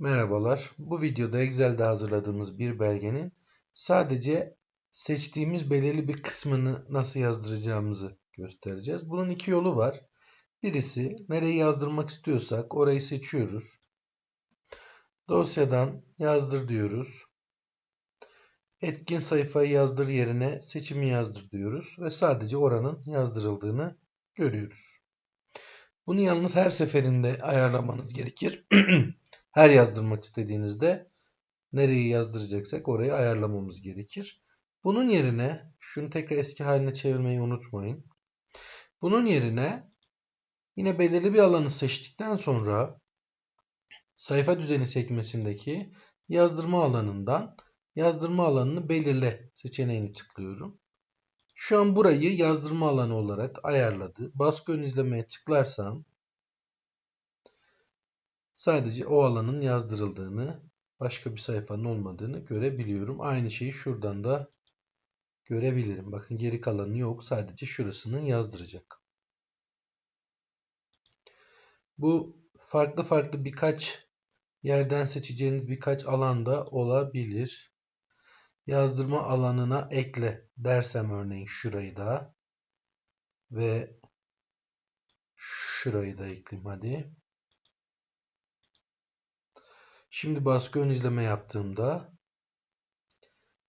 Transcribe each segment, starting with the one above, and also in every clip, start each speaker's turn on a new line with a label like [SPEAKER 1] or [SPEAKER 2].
[SPEAKER 1] Merhabalar. Bu videoda Excel'de hazırladığımız bir belgenin sadece seçtiğimiz belirli bir kısmını nasıl yazdıracağımızı göstereceğiz. Bunun iki yolu var. Birisi nereyi yazdırmak istiyorsak orayı seçiyoruz. Dosyadan yazdır diyoruz. Etkin sayfayı yazdır yerine seçimi yazdır diyoruz ve sadece oranın yazdırıldığını görüyoruz. Bunu yalnız her seferinde ayarlamanız gerekir. her yazdırmak istediğinizde nereyi yazdıracaksak orayı ayarlamamız gerekir. Bunun yerine şunu tekrar eski haline çevirmeyi unutmayın. Bunun yerine yine belirli bir alanı seçtikten sonra sayfa düzeni sekmesindeki yazdırma alanından yazdırma alanını belirle seçeneğini tıklıyorum. Şu an burayı yazdırma alanı olarak ayarladı. Baskı ön izlemeye tıklarsam sadece o alanın yazdırıldığını, başka bir sayfanın olmadığını görebiliyorum. Aynı şeyi şuradan da görebilirim. Bakın geri kalanı yok. Sadece şurasının yazdıracak. Bu farklı farklı birkaç yerden seçeceğiniz birkaç alanda olabilir. Yazdırma alanına ekle dersem örneğin şurayı da ve şurayı da ekleyeyim hadi. Şimdi baskı ön izleme yaptığımda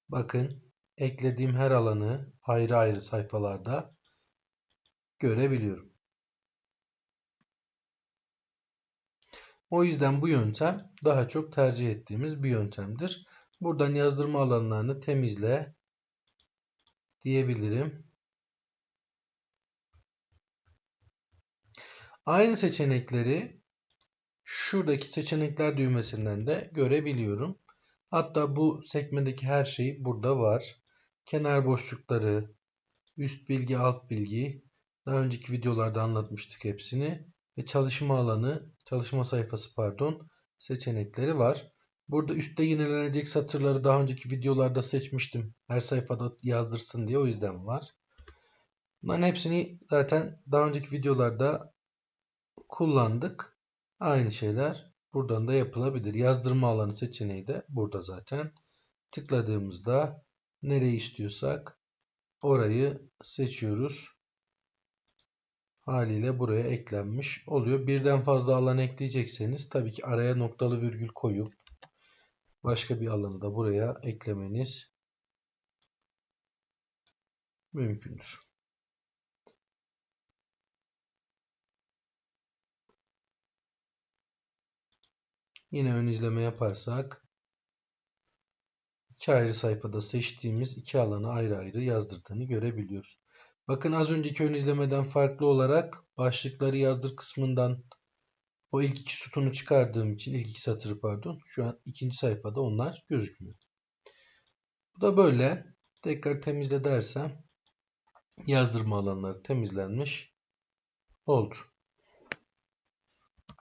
[SPEAKER 1] bakın eklediğim her alanı ayrı ayrı sayfalarda görebiliyorum. O yüzden bu yöntem daha çok tercih ettiğimiz bir yöntemdir. Buradan yazdırma alanlarını temizle diyebilirim. Aynı seçenekleri şuradaki seçenekler düğmesinden de görebiliyorum. Hatta bu sekmedeki her şey burada var. Kenar boşlukları, üst bilgi, alt bilgi. Daha önceki videolarda anlatmıştık hepsini. Ve çalışma alanı, çalışma sayfası pardon seçenekleri var. Burada üstte yenilenecek satırları daha önceki videolarda seçmiştim. Her sayfada yazdırsın diye o yüzden var. Bunların hepsini zaten daha önceki videolarda kullandık. Aynı şeyler buradan da yapılabilir. Yazdırma alanı seçeneği de burada zaten. Tıkladığımızda nereyi istiyorsak orayı seçiyoruz. Haliyle buraya eklenmiş oluyor. Birden fazla alan ekleyecekseniz tabii ki araya noktalı virgül koyup başka bir alanı da buraya eklemeniz mümkündür. Yine ön izleme yaparsak iki ayrı sayfada seçtiğimiz iki alanı ayrı ayrı yazdırdığını görebiliyoruz. Bakın az önceki ön izlemeden farklı olarak başlıkları yazdır kısmından o ilk iki sütunu çıkardığım için ilk iki satırı pardon şu an ikinci sayfada onlar gözükmüyor. Bu da böyle. Tekrar temizle dersem yazdırma alanları temizlenmiş oldu.